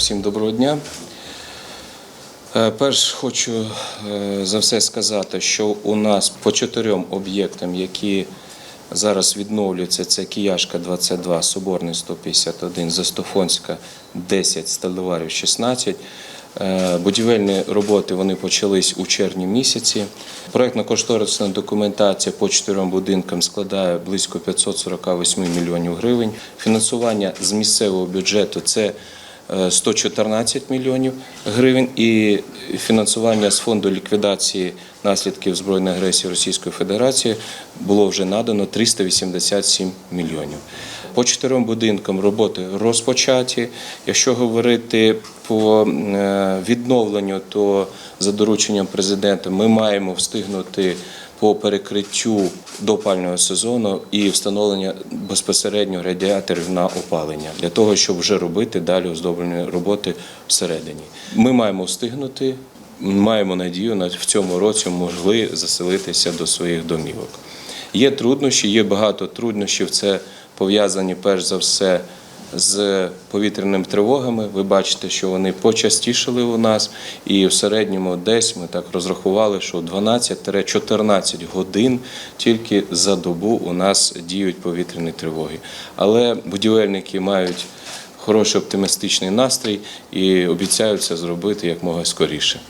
Всім доброго дня. Е, Перш хочу е, за все сказати, що у нас по чотирьом об'єктам, які зараз відновлюються, це Кияшка 22, Соборний 151, Застофонська 10, Сталеварів 16. Е, Будівельні роботи вони почались у червні місяці. Проектно-кошторисна документація по чотирьом будинкам складає близько 548 мільйонів гривень. Фінансування з місцевого бюджету це 114 мільйонів гривень і фінансування з фонду ліквідації наслідків збройної агресії Російської Федерації було вже надано 387 мільйонів. По чотирьом будинкам роботи розпочаті. Якщо говорити по е, відновленню, то за дорученням президента ми маємо встигнути по перекриттю до опального сезону і встановлення безпосередньо радіаторів на опалення для того, щоб вже робити далі оздоблені роботи всередині. Ми маємо встигнути. Маємо надію на в цьому році могли заселитися до своїх домівок. Є труднощі, є багато труднощів. Це пов'язані перш за все з повітряними тривогами. Ви бачите, що вони почастішали у нас, і в середньому десь ми так розрахували, що 12-14 годин тільки за добу у нас діють повітряні тривоги. Але будівельники мають хороший оптимістичний настрій і обіцяють це зробити якмога скоріше.